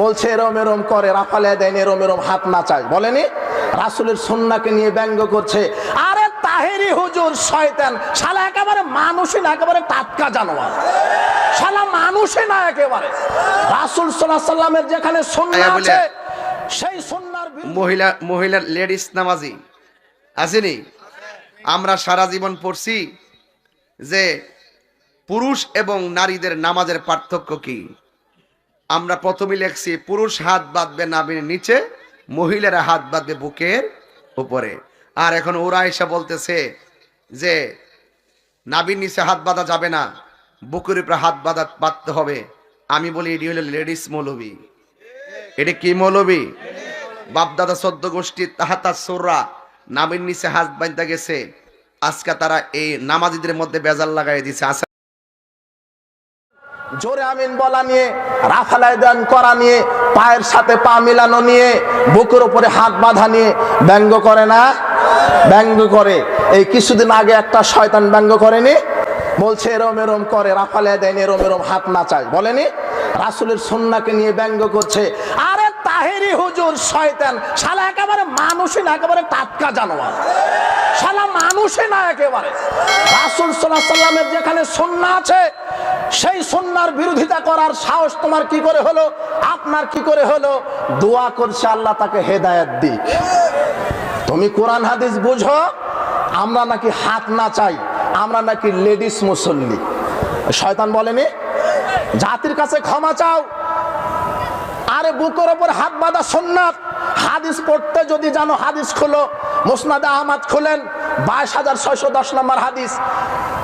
বলছে এরম এরম করে রাফালে দেন এরম এরম হাত নাচায় বলেনি? রাসুলের সন্নাকে নিয়ে ব্যঙ্গ করছে। আরে তাহেরি হুজুর শয়তান। শালা একেবারে মানুষই না একেবারে টাটকা জানোয়ার। শালা মানুষই না একেবারে। রাসুল সাল্লাহ সাল্লামের যেখানে সন্না আছে সেই সন্ন্যার মহিলা মহিলার লেডিস নামাজি। আসেনি? আমরা সারা জীবন পড়ছি যে পুরুষ এবং নারীদের নামাজের পার্থক্য কি? আমরা প্রথমে লিখছি, পুরুষ হাত বাঁধবে নাবির নিচে, মহিলারা হাত বাঁধবে বুকের উপরে। আর এখন ওরা এসে বলতেছে যে নাবির নিচে হাত বাঁধা যাবে না, বুকের উপরে হাত বাঁধা, বাঁধতে হবে। আমি বলি, এটি হলো লেডিস মৌলবী। এটা কি মৌলবী? বাপদাদা সদ্য গোষ্ঠীর তাহাতা সোররা নামের নিচে হাত বাঁধতে গেছে। আজকে তারা এই নামাজিদের মধ্যে বেজাল লাগাই দিছে। জোরে আমিন বলা নিয়ে, রাফালায় দান করা নিয়ে, পায়ের সাথে পা মিলানো নিয়ে, বুকের উপরে হাত বাঁধা নিয়ে ব্যঙ্গ করে না, ব্যঙ্গ করে। এই কিছুদিন আগে একটা শয়তান ব্যঙ্গ করেনি, বলছে এরম এরম করে, রাফালায় দেন, এরম এরম হাত না চায়। বলেনি? রাসুলের সন্নাকে নিয়ে ব্যঙ্গ করছে। আরে তাহেরি হুজুর, শয়তান, শালা একেবারে মানুষই না, একেবারে টাটকা জানোয়ার। শালা মানুষই না একেবারে। রাসুল সাল্লাহ সাল্লামের যেখানে সন্না আছে সেই সন্ন্যার বিরোধিতা করার সাহস তোমার কি করে হলো? আপনার কি করে হলো? দোয়া করছে আল্লাহ তাকে হেদায়েত দিক। তুমি কোরআন হাদিস বুঝো, আমরা নাকি হাত না চাই, আমরা নাকি লেডিস মুসল্লি। শয়তান বলেনি? জাতির কাছে ক্ষমা চাও। আরে বুকের ওপর হাত বাঁধা সন্ন্যাত হাদিস পড়তে যদি জানো, হাদিস খুলো। মুসনাদে আহমদ খুলেন। বাইশ হাজার ছয়শো দশ নম্বর হাদিস।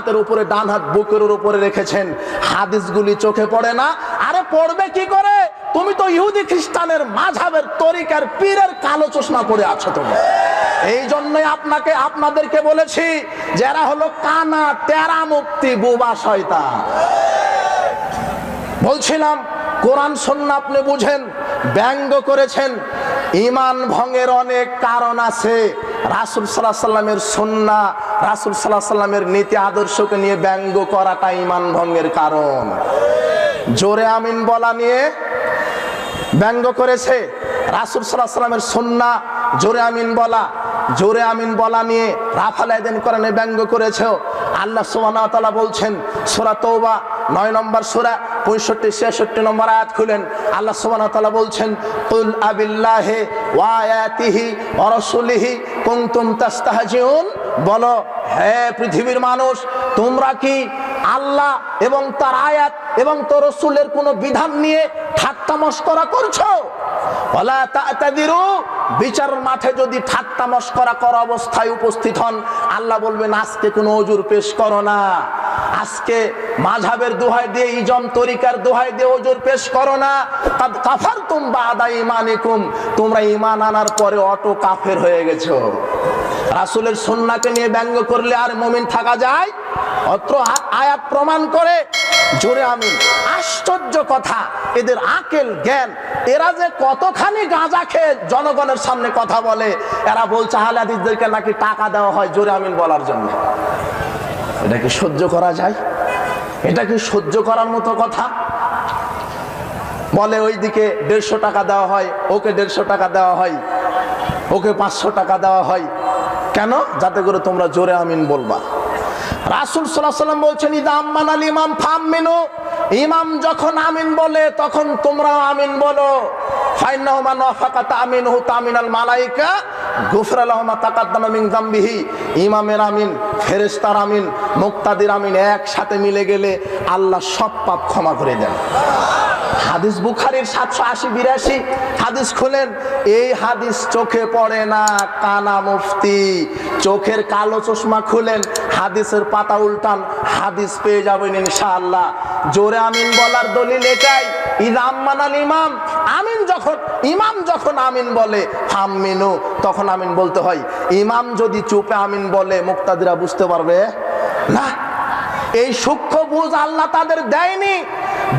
হাতের উপরে, ডান হাত বুকের উপরে রেখেছেন। হাদিসগুলি চোখে পড়ে না, আরে পড়বে কি করে? তুমি তো ইহুদি খ্রিস্টানের মাঝাবের তরিকার পীরের কালো চশমা পড়ে আছো তুমি। এই জন্যই আপনাকে, আপনাদেরকে বলেছি, যারা হলো কানা তেরা মুক্তি, বুবা শয়তান। বলছিলাম, কোরআন সন্না আপনি বুঝেন, ব্যঙ্গ করেছেন। ইমান ভঙ্গের অনেক কারণ আছে। রাসুল সাল্লাহ সাল্লামের সন্না রাসুল সাল্লাহ সাল্লামের নীতি আদর্শকে নিয়ে ব্যঙ্গ করাটা ইমান ভঙ্গের কারণ। জোরে আমিন বলা নিয়ে ব্যঙ্গ করেছে রাসুল সাল্লাহ সাল্লামের সন্না। জোরে আমিন বলা, জোরে আমিন বলা নিয়ে রাফাল আয়দিন কোরআনে ব্যঙ্গ করেছে। আল্লাহ ওয়া বলছেন, সোরা তৌবা নয় নম্বর সোরা, পঁয়ষট্টি, ছেষট্টি নম্বর আয়াত খুলেন। আল্লাহ ওয়া বলছেন, কুল আবিল্লাহি ওয়া আয়াতিহি ওয়া রাসূলিহি কুনতুম তাস্তাহজিউন। বলো, হে পৃথিবীর মানুষ, তোমরা কি আল্লাহ এবং তার আয়াত এবং তোর রসুলের কোনো বিধান নিয়ে ঠাট্টা মস্করা করছ বিচারের মাঠে যদি ঠাট্টা মস্করা করা অবস্থায় উপস্থিত হন, আল্লাহ বলবেন, আজকে কোনো অজুর পেশ করো না। আজকে মাঝাবের দোহাই দিয়ে, ইজম তরিকার দোহাই দিয়ে ওজোর পেশ করো না। কাদ কাফারতুম বাদা ঈমানিকুম তোমরা ইমান আনার পরে অটো কাফের হয়ে গেছো। রাসূলের সুন্নাহকে নিয়ে ব্যঙ্গ করলে আর মুমিন থাকা যায়? অত্র আয়াত প্রমাণ করে, জোরে আমি আশ্চর্য কথা, এদের আকেল, জ্ঞান, এরা যে কতখানি গাঁজা খেয়ে জনগণের সামনে কথা বলে, এরা বলছে হালাদিসদেরকে নাকি টাকা দেওয়া হয়? জোরে আমিন বলার জন্য। এটা কি সহ্য করা যায়? এটা কি সহ্য করার মতো কথা? বলে, ওইদিকে দেড়শো টাকা দেওয়া হয়, ওকে দেড়শো টাকা দেওয়া হয়, ওকে পাঁচশো টাকা দেওয়া হয়। কেন? যাতে করে তোমরা জোরে আমিন বলবা। রাসুল সাল্লাম বলছেন, ইদা আম্মান আল ইমাম ফাম মিনু ইমাম যখন আমিন বলে, তখন তোমরা আমিন বলো। ইমামের আমিন আমিন, মুক্তাদির আমিন একসাথে মিলে গেলে আল্লাহ সব পাপ ক্ষমা করে দেন। হাদিস বুখারির সাতশো আশি, বিরাশি। হাদিস খুলেন, এই হাদিস চোখে পড়ে না, কানা মুফতি। চোখের কালো চশমা খুলেন, হাদিসের পাতা উল্টান, হাদিস পেয়ে যাবেন ইনশাআল্লাহ। জোরে আমিন বলার দলিল এটাই। ইদা আম্মানাল ইমাম, আমিন যখন, ইমাম যখন আমিন বলে আমিনু তখন আমিন বলতে হয়। ইমাম যদি চুপে আমিন বলে, মুক্তাদিরা বুঝতে পারবে? না। এই সূক্ষ্ম বুঝ আল্লাহ তাদের দেয়নি।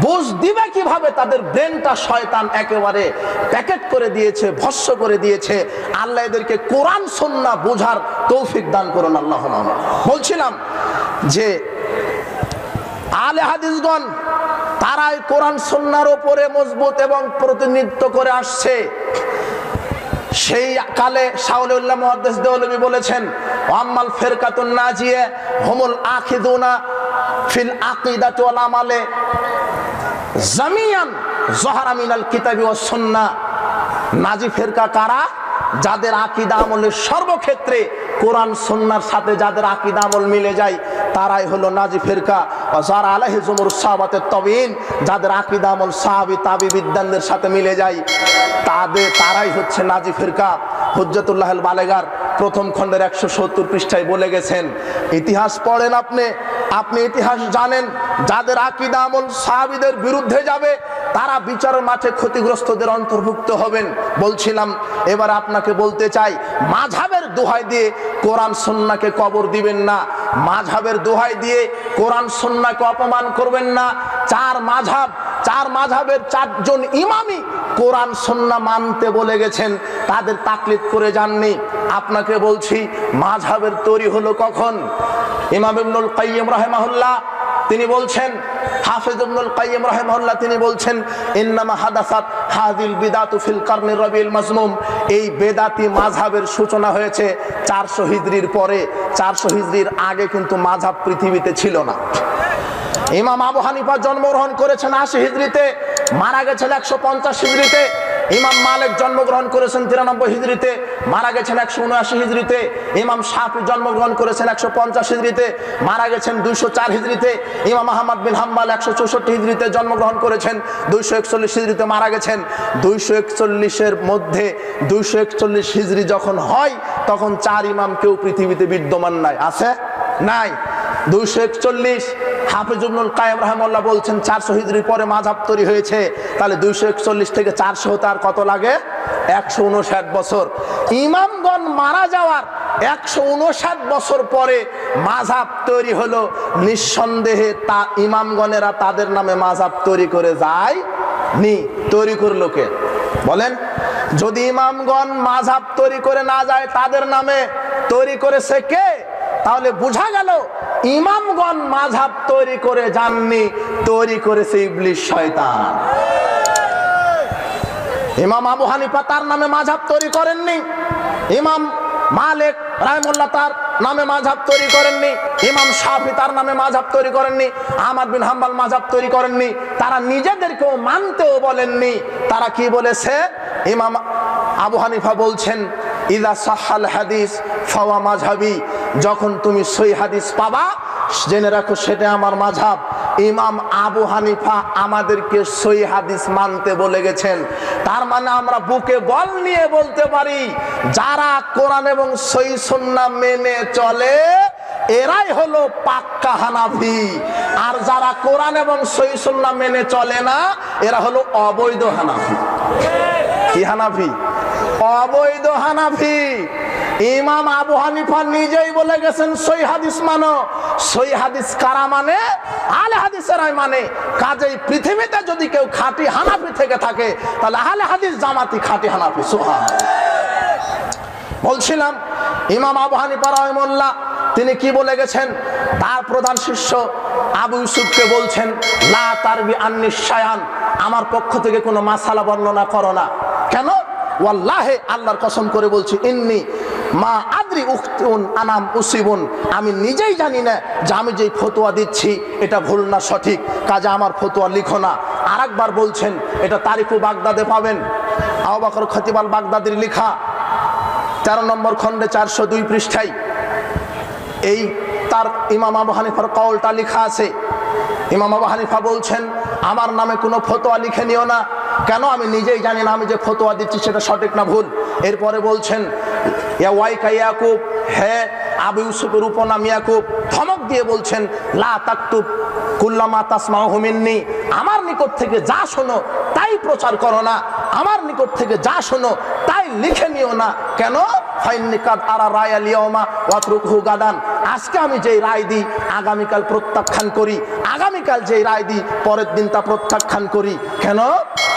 বুঝ দিবে কীভাবে তাদের ব্রেনটা শয়তান একেবারে প্যাকেট করে দিয়েছে, ভস্য করে দিয়েছে। আল্লাহ এদেরকে কোরআন সন্না বোঝার তৌফিক দান করুন আল্লাহ বলছিলাম যে আলে হাদিসগণ, তারাই কোরআন সন্ন্যার ওপরে মজবুত এবং প্রতিনিধিত্ব করে আসছে। সেই কালে শাউলুল্লাহ মুহাদ্দিস দেওলবী বলেছেন আম্মাল ফিরকাতুন নাজিয়ে, হুমুল আখিদুনা ফিল আকিদাতি ওয়াল আমালে। জামিয়ান জহারা মিনাল কিতাবি ওয়াস সুন্নাহ নাজি ফেরকা কারা? যাদের আকিদা আমলের সর্বক্ষেত্রে কোরআন সন্ন্যার সাথে যাদের আকিদা আমল মিলে যায়, তারাই হলো নাজি ফেরকা। ও যারা আলাহি জুমুর সাহাবাতের তবিন যাদের আকিদা আমল সাহাবি তাবি বিদ্যানদের সাথে মিলে যায়, তাদের, তারাই হচ্ছে নাজি ফেরকা। হুজ্জাতুল্লাহ বালেগার প্রথম খণ্ডের একশো সত্তর পৃষ্ঠায় বলে গেছেন, ইতিহাস পড়েন আপনি আপনি ইতিহাস জানেন, যাদের আকিদা আমল সাহাবিদের বিরুদ্ধে যাবে, তারা বিচারের মাঠে ক্ষতিগ্রস্তদের অন্তর্ভুক্ত হবেন। বলছিলাম, এবার আপনাকে বলতে চাই মাঝাবের দোহাই দিয়ে কোরআন সন্নাকে কবর দিবেন না। মাঝাবের দোহাই দিয়ে কোরআন সন্নাকে অপমান করবেন না। চার মাঝাব চার মাঝাবের চারজন ইমামি কোরআন সন্না মানতে বলে গেছেন। তাদের তাকলিদ করে যাননি। আপনাকে বলছি মাঝাবের তৈরি হলো কখন? ইমাম ইবনুল কাইয়্যিম রাহিমাহুল্লাহ, তিনি বলছেন, হাফেজ ইবনুল কাইয়্যিম রাহিমাহুল্লাহ, তিনি বলছেন, ইন্নামা হাদাসাত হাদিল বিদাতু ফিল কারনি রবিউল মাজমুম। এই বেদাতি মাযহাবের সূচনা হয়েছে 400 হিজরির পরে। 400 হিজরির আগে কিন্তু মাযহাব পৃথিবীতে ছিল না। ইমাম আবু হানিফা জন্মগ্রহণ করেছেন আশি হিজড়িতে মারা গেছেন একশো পঞ্চাশ হিজড়িতে ইমাম মালিক জন্মগ্রহণ করেছেন তিরানব্বই হিজড়িতে, মারা গেছেন একশো উনআশি হিজড়িতে, ইমাম শাফি জন্মগ্রহণ করেছেন একশো পঞ্চাশ হিজড়িতে, মারা গেছেন দুইশো চার হিজড়িতে, ইমাম আহমদ বিন হাম্বাল একশো চৌষট্টি হিজড়িতে জন্মগ্রহণ করেছেন, দুইশো একচল্লিশ হিজড়িতে মারা গেছেন, দুইশো একচল্লিশের মধ্যে দুইশো একচল্লিশ হিজড়ি যখন হয়, তখন চার ইমাম কেউ পৃথিবীতে বিদ্যমান নাই। আছে? নাই। দুইশো একচল্লিশ বলছেন চারশো পরে মাঝাব তৈরি হয়েছে। তাহলে দুইশো একচল্লিশ থেকে চারশো কত লাগে? একশো উনষাট বছর। ইমামগণ মারা যাওয়ার একশো উনষাট বছর পরে মাঝাব তৈরি নিঃসন্দেহে তা ইমামগণেরা তাদের নামে মাঝাব তৈরি করে যায় নি তৈরি করল কে? বলেন, যদি ইমামগণ মাঝাব তৈরি করে না যায়, তাদের নামে তৈরি করেছে কে? তাহলে বোঝা গেল ইমামগণ মাঝাব তৈরি করে যাননি, তৈরি করেছে ইবলিশ শয়তান। ইমাম আবু হানিফা তার নামে মাঝাব তৈরি করেননি, ইমাম মালিক রায়মুল্লাহ তার নামে মাঝাব তৈরি করেননি, ইমাম শাফি তার নামে মাঝাব তৈরি করেননি, আহমদ বিন হাম্বাল মাঝাব তৈরি করেননি, তারা নিজেদেরকেও মানতেও বলেননি। তারা কি বলেছে? ইমাম আবু হানিফা বলছেন ইদা সাহাল হাদিস ফাওয়া মাঝাবি যখন তুমি সই হাদিস পাবা, জেনে রাখো সেটা আমার মাঝাব ইমাম আবু হানিফা আমাদেরকে সই হাদিস মানতে বলে গেছেন। তার মানে আমরা বুকে বল নিয়ে বলতে পারি, যারা কোরআন এবং সই সন্না মেনে চলে, এরাই হলো পাক্কা হানাফি। আর যারা কোরআন এবং সই সন্না মেনে চলে না, এরা হলো অবৈধ হানাফি। কি হানাফি? অবৈধ হানাফি। ইমাম আবু হানিফা নিজেই বলে গেছেন, সই হাদিস মানো। সই হাদিস কারা মানে? আলে হাদিসেরাই মানে। কাজেই পৃথিবীতে যদি কেউ খাঁটি হানাফি থেকে থাকে, তাহলে আলে হাদিস জামাতি খাঁটি হানাফি সোহান বলছিলাম, ইমাম আবু হানিফা রহমুল্লাহ তিনি কি বলে গেছেন? তার প্রধান শিষ্য আবু ইউসুফকে বলছেন, লা তারবি আন্নিশায়ান আমার পক্ষ থেকে কোনো মাসালা বর্ণনা করো না। কেন? ওয়াল্লাহে আল্লাহর কসম করে বলছি, ইন্নি মা আদ্রি উখতুন আনাম উসিবুন। আমি নিজেই জানি না যে আমি যেই ফতোয়া দিচ্ছি, এটা ভুল না সঠিক। কাজে আমার ফতোয়া লিখো না। আরেকবার বলছেন, এটা তারিখু বাগদাদে পাবেন। আবাকর খতিবাল বাগদাদির লেখা, তেরো নম্বর খণ্ডে চারশো দুই পৃষ্ঠায়। এই তার ইমাম আবু হানিফার কওলটা লেখা আছে। ইমাম আবু হানিফা বলছেন, আমার নামে কোনো ফতোয়া লিখে নিও না। কেন আমি নিজেই জানি না আমি যে ফতোয়া দিচ্ছি সেটা সঠিক না ভুল? এরপরে বলছেন, ইয়া হ্যাঁ আবু ইউসুফের উপনাম ইয়াকুব, ধমক দিয়ে বলছেন, লা কুল্লামা তাসমাউ মিন্নি, আমার নিকট থেকে যা শোনো তাই প্রচার করো না, আমার নিকট থেকে যা শোনো তাই লিখে নিও না। কেন? আজকে আমি যেই রায় দিই, আগামীকাল প্রত্যাখ্যান করি। আগামীকাল যেই রায় দিই, পরের দিন তা প্রত্যাখ্যান করি। কেন?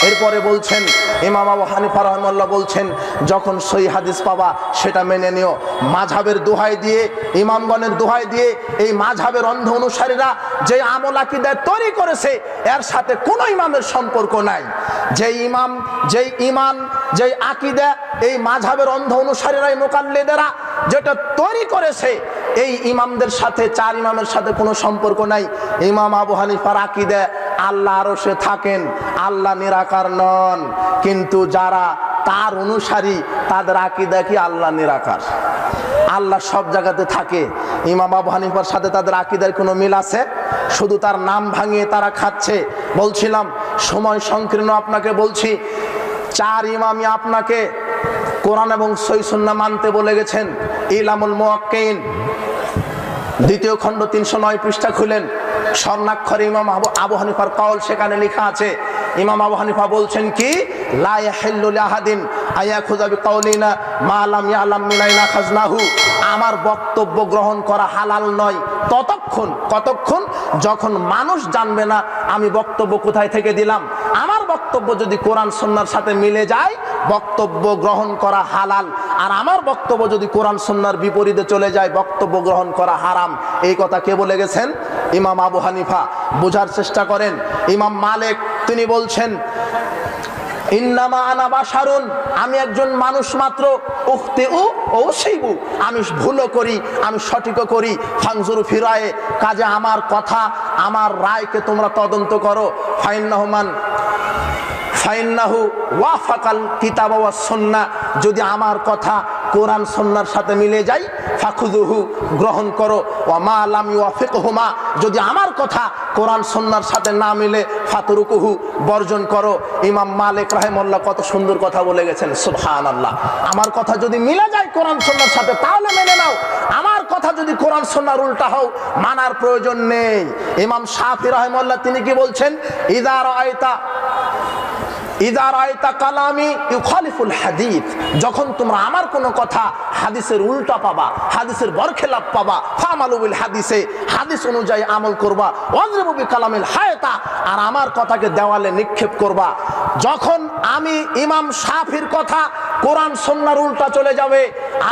এরপরে বলছেন, ইমাম আবু হানিফা রহমাল্লাহ বলছেন, যখন সই হাদিস পাবা, সেটা মেনে নিও। মাঝাবের দোহাই দিয়ে, ইমামগণের দোহাই দিয়ে, এই মাঝাবের অন্ধ অনুসারীরা যে আমল আকিদায় তৈরি করেছে, এর সাথে কোনো ইমামের সম্পর্ক নাই। যে ইমাম যেই ইমান যেই আকিদা, এই মাঝাবের অন্ধ অনুসারীরাই মোকাল্লেদেরা যেটা তৈরি করেছে, এই ইমামদের সাথে, চার ইমামের সাথে কোনো সম্পর্ক নাই। ইমাম আবু হানিফার আকিদা আল্লাহ আরও সে থাকেন, আল্লাহ নিরাকার নন। কিন্তু যারা তার অনুসারী, তাদের আকিদা কি আল্লাহ নিরাকার। আল্লাহ সব জায়গাতে থাকে। ইমাম আবু হানিফার সাথে তাদের আকিদার কোনো মিল আছে? শুধু তার নাম ভাঙিয়ে তারা খাচ্ছে। বলছিলাম, সময় সংকীর্ণ আপনাকে বলছি, চার ইমামই আপনাকে কোরআন এবং সৈসুন্না মানতে বলে গেছেন। ইলামুল মোয়াক্কিন। দ্বিতীয় খণ্ড তিনশো নয় পৃষ্ঠা খুলেন। স্বর্ণাক্ষরে ইমাম আবু হানিফার কওল সেখানে লেখা আছে। ইমাম আবু হানিফা বলছেন কি? আমার বক্তব্য গ্রহণ করা হালাল নয়। ততক্ষণ, কতক্ষণ? যখন মানুষ জানবে না, আমি বক্তব্য কোথায় থেকে দিলাম। আমার বক্তব্য যদি কোরআন সন্ন্যার সাথে মিলে যায় বক্তব্য গ্রহণ করা হালাল। আর আমার বক্তব্য যদি কোরআন সন্ন্যার বিপরীতে চলে যায়, বক্তব্য গ্রহণ করা হারাম। এই কথা কে বলে গেছেন? ইমাম আবু হানিফা। বোঝার চেষ্টা করেন। ইমাম মালিক, তিনি বলছেন আমি একজন মানুষ মাত্র। উ ও আমি ভুলও করি, আমি সঠিকও করি। ফাংজুরু ফিরায়ে, কাজে আমার কথা, আমার রায়কে তোমরা তদন্ত করো। ফাইন রহমান যদি আমার কথা কোরআন সন্ন্যার সাথে মিলে যায় ফাখুদুহু গ্রহণ করো। ওয়া মা লাম ইউয়াফিকহুমা যদি আমার কথা কোরআন সন্ন্যার সাথে না মিলে, ফাতুরুকুহু, বর্জন করো। ইমাম মালিক রাহেমল্লা কত সুন্দর কথা বলে গেছেন, সুবহানাল্লাহ। আমার কথা যদি মিলে যায় কোরআন সন্ন্যার সাথে, তাহলে মেনে নাও। আমার কথা যদি কোরআন সন্ন্যার উল্টা হও, মানার প্রয়োজন নেই। ইমাম শাফি রাহিমাল্লাহ তিনি কি বলছেন? ইদার আয়তা যখন তোমরা আমার কোনো কথা হাদিসের উল্টা পাবা, হাদিসের বরখেলাপ পাবা ফামালুবিল হাদিসে, হাদিস অনুযায়ী আমল করবা ওয়াজরিবুবি কালামিল হায়তা, আর আমার কথাকে দেওয়ালে নিক্ষেপ করবা। যখন আমি ইমাম শাফির কথা কোরআন সন্ন্যার উল্টা চলে যাবে,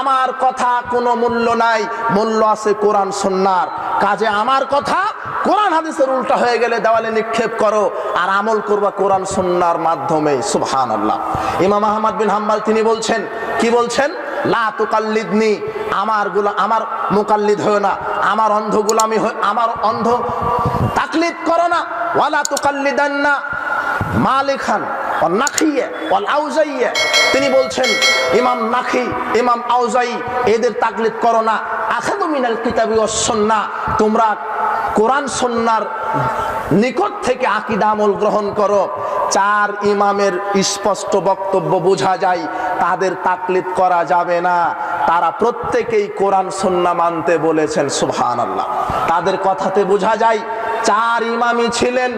আমার কথা কোনো মূল্য নাই, মূল্য আছে কোরআন সন্ন্যার। কাজে আমার কথা, কোরআন হাদিসের উল্টা হয়ে গেলে দেওয়ালে নিক্ষেপ করো, আর আমল করবা কোরআন সন্ন্যার মাধ্যমে সুবহান আল্লাহ ইমাম আহমদ বিন হাম্বাল তিনি বলছেন, কি বলছেন? লা তুকাল্লিদনি, আমারগুলা, আমার মুকাল্লিদ হয়ে না, আমার অন্ধ গুলামি হয়ে আমার অন্ধ তাকলিদ করো না ওয়ালা নাখিয়ে, ওয়াল আউজাইয়ে। তিনি বলছেন, ইমাম নাখি, ইমাম আউজাই, এদের তাকলিদ করো না মিনাল কিতাবি সুন্নাহ তোমরা কোরআন সন্ন্যার নিকট থেকে আকিদা আমল গ্রহণ করো। চার ইমামের স্পষ্ট বক্তব্য বোঝা যায়, তাদের তাকলিদ করা যাবে না। তারা প্রত্যেকেই কোরআন সন্না মানতে বলেছেন সুবহান আল্লাহ তাদের কথাতে বোঝা যায়, চার ইমামি ছিলেন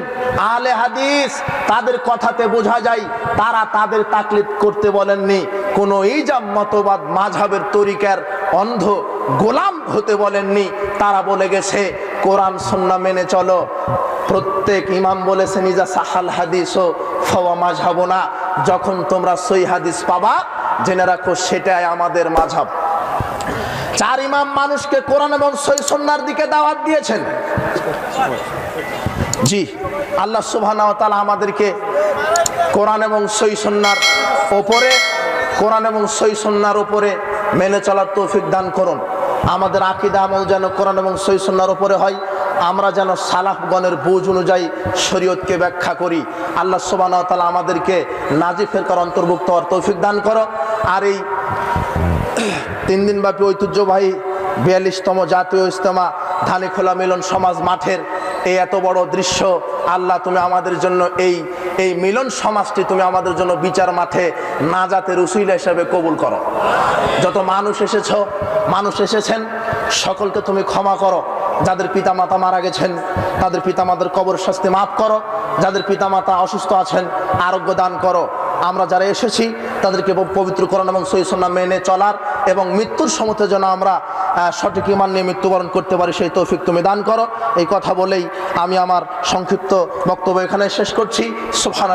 আলে হাদিস। তাদের কথাতে বোঝা যায়, তারা তাদের তাকলিদ করতে বলেননি। কোন ইজাম, মতবাদ মাঝাবের তরিকার অন্ধ গোলাম হতে বলেননি। তারা বলে গেছে, কোরআন সন্না মেনে চলো। প্রত্যেক ইমাম বলেছে, নিজা সাহাল হাদিস ও ফওয়া মাঝাব না। যখন তোমরা সই হাদিস পাবা, জেনে রাখো সেটাই আমাদের মাঝাব চার ইমাম মানুষকে কোরআন এবং সই সন্ন্যার দিকে দাওয়াত দিয়েছেন। জি, আল্লাহ ওয়া আমাদেরকে কোরআন এবং সই সন্ন্যার ওপরে, কোরআন এবং সই সন্ন্যার ওপরে মেনে চলার তৌফিক দান করুন। আমাদের আকিদা আমল যেন কোরআন এবং সই সন্ন্যার ওপরে হয়, আমরা যেন সালাফগণের বুঝ অনুযায়ী শরীয়তকে ব্যাখ্যা করি। আল্লাহ তাআলা আমাদেরকে নাজি ফেরকার অন্তর্ভুক্ত হওয়ার তৌফিক দান করো। আর এই তিন দিনব্যাপী ঐতিহ্যবাহী বিয়াল্লিশতম জাতীয় ইজতেমা ধানে খোলা মিলন সমাজ মাঠের এই এত বড় দৃশ্য আল্লাহ, তুমি আমাদের জন্য এই এই মিলন সমাজটি তুমি আমাদের জন্য বিচার মাঠে নাজাতের উসিলা হিসাবে কবুল করো। যত মানুষ এসেছ, মানুষ এসেছেন, সকলকে তুমি ক্ষমা করো। যাদের পিতামাতা মারা গেছেন, তাদের পিতামাতার কবর শাস্তি মাফ করো। যাদের পিতামাতা অসুস্থ আছেন, আরোগ্য দান করো। আমরা যারা এসেছি, তাদেরকে পবিত্রকরণ এবং সহিসন্না মেনে চলার এবং মৃত্যুর সমতে যেন আমরা সঠিক ইমান নিয়ে মৃত্যুবরণ করতে পারি, সেই তৌফিক তুমি দান করো। এই কথা বলেই আমি আমার সংক্ষিপ্ত বক্তব্য এখানে শেষ করছি। সুফানা